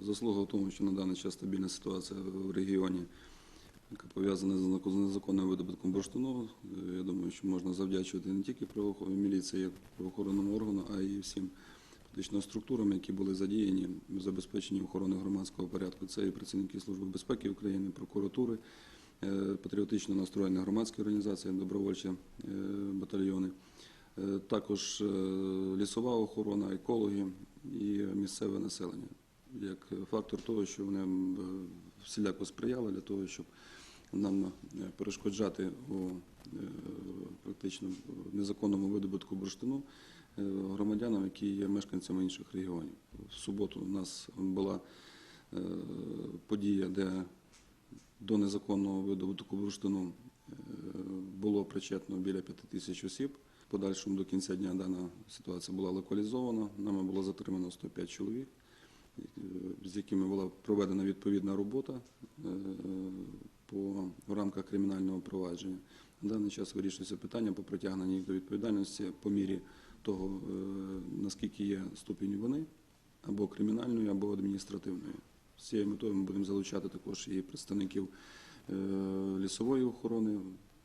Заслуга в тому, що на даний час стабільна ситуація в регіоні, яка пов'язана з незаконним видобутком бурштину. Е, Я думаю, що можна завдячувати не тільки міліції, як правоохоронному органу, а й всім структурам, які були задіяні в забезпеченні охорони громадського порядку. Це і працівники Служби безпеки України, прокуратури, е, патріотично настроєні громадські організації, добровольчі е, батальйони. Також лісова охорона, екологи і місцеве населення. Як фактор того, що вони е, всіляко сприяли для того, щоб нам е, перешкоджати у е, практично незаконному видобутку бурштину громадянам, які є мешканцями інших регіонів. В суботу у нас була подія, де до незаконного видобутку бурштину було причетно біля 5 тисяч осіб. Подальшому до кінця дня дана ситуація була локалізована. Нами було затримано 105 чоловік, з якими була проведена відповідна робота е, по в рамках кримінального провадження. На даний час вирішується питання по притягненню їх до відповідальності по мірі того, е, наскільки є ступінь вини або кримінальної, або адміністративної. З цією метою ми будемо залучати також і представників е, лісової охорони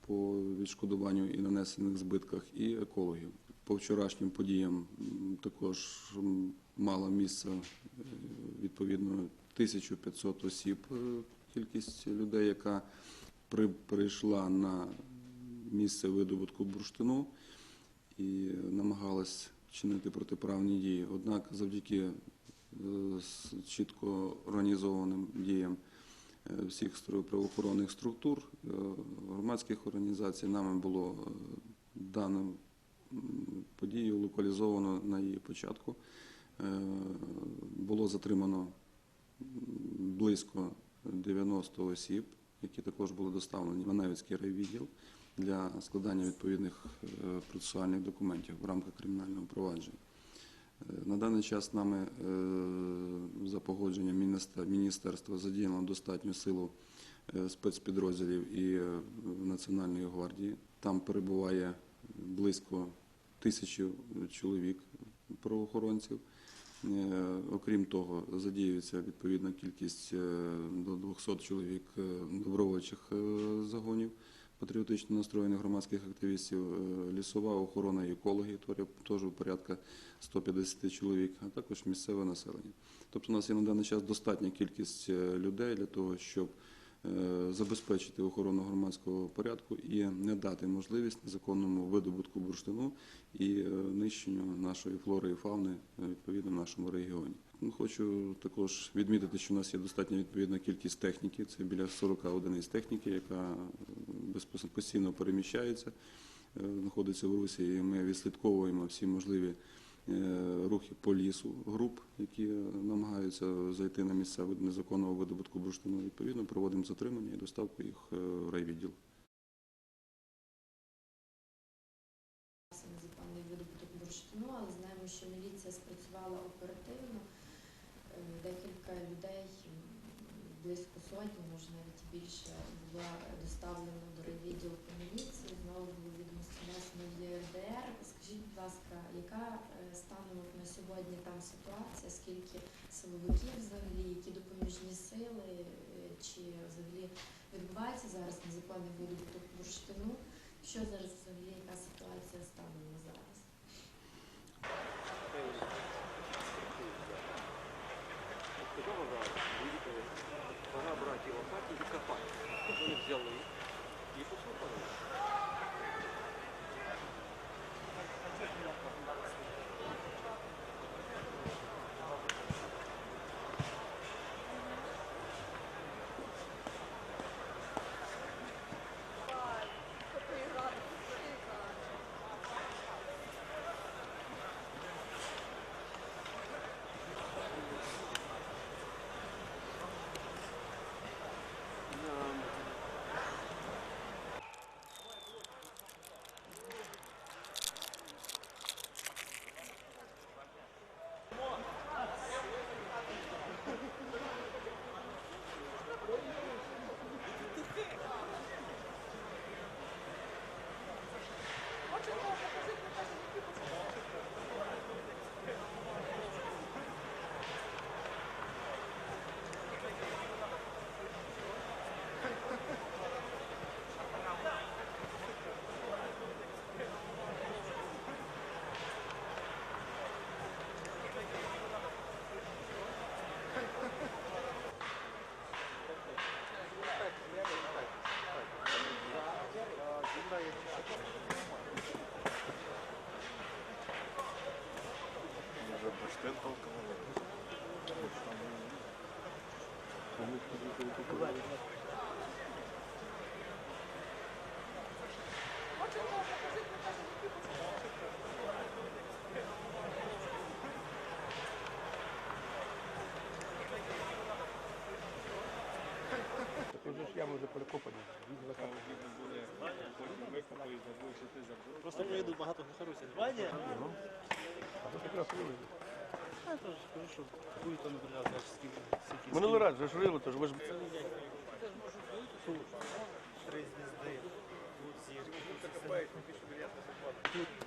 по відшкодуванню і нанесених збитках, і екологів. По вчорашнім подіям також мала місце е, відповідно 1500 осіб, е, кількість людей, яка прийшла на місце видобутку бурштину і намагалась чинити протиправні дії. Однак завдяки е, чітко організованим діям всіх правоохоронних структур, громадських організацій, нами було дану подію локалізовано на її початку. Е, Було затримано близько 90 осіб, які також були доставлені в Маневицький райвідділ для складання відповідних е, процесуальних документів в рамках кримінального провадження. Е, На даний час нами за погодженням міністерства задіяно достатню силу спецпідрозділів і Національної гвардії. Там перебуває близько тисячі чоловік правоохоронців. Е, Окрім того, задіюється відповідна кількість е, до 200 чоловік е, добровольчих загонів патріотично настроєних громадських активістів, лісова охорона і екологи, теж порядка 150 чоловік, а також місцеве населення. Тобто у нас є на даний час достатня кількість людей для того, щоб забезпечити охорону громадського порядку і не дати можливість незаконному видобутку бурштину і е, нищенню нашої флори і фауни е, відповідно в нашому регіоні. Ну, Хочу також відмітити, що у нас є достатня відповідна кількість техніки. Це біля 40 одиниць техніки, яка е, постійно переміщається, е, знаходиться в Русі. І ми відслідковуємо всі можливі е, рухи по лісу груп, які е, намагаються зайти на місця незаконного видобутку бурштину. Відповідно, проводимо затримання і доставку їх е, в райвідділ. Незаконний видобуток бурштину, але знаємо, що міліція спрацювала оперативно. Е, Декілька людей, близько сотні, може навіть більше, було доставлено до райвідділку міліції. Знову було відомості внесено в ЄРДР. Скажіть, будь ласка, яка е, станом на сьогодні там ситуація? Скільки силовиків взагалі, які допоміжні сили, е, чи взагалі відбувається зараз незаконний видобуток бурштину? Що зараз взагалі, яка ситуація станом на зараз? Сказала, да, видите, пора брать и лопати и копать. Вони взяли і послухали. Тут же вже перекопані. Просто приїдуть багато харусів. Ваня, А тут якраз вилили. я теж скажу, що то скільки. Минулий раз вже ж рили, тож ви ж Три звізди, тут зірки. камеру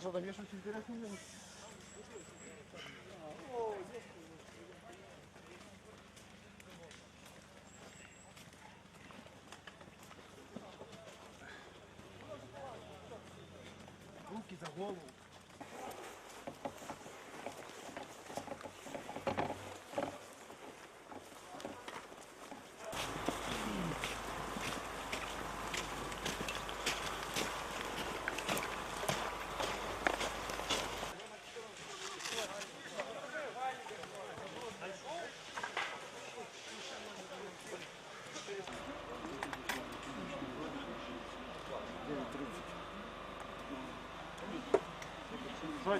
А що там є щось інтересне? Руки за голову. Що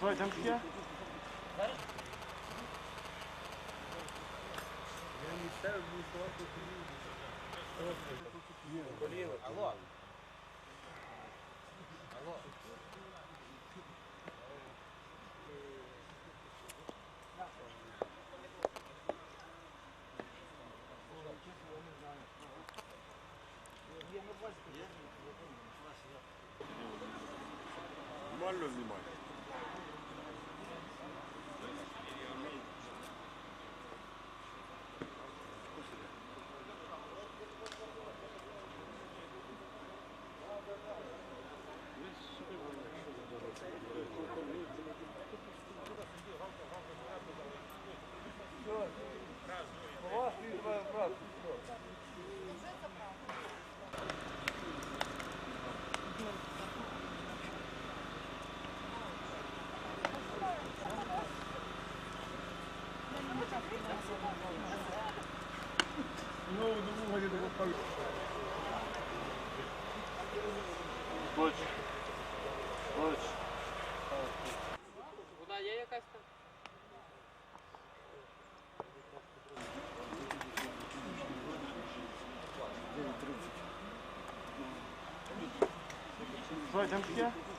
Давай, там я. Ставим вниз лапу. Блин, алло. Алло. Нормально снимать. Точно. Точно. Вода є якась там? Що, йдемо ще? Зараз?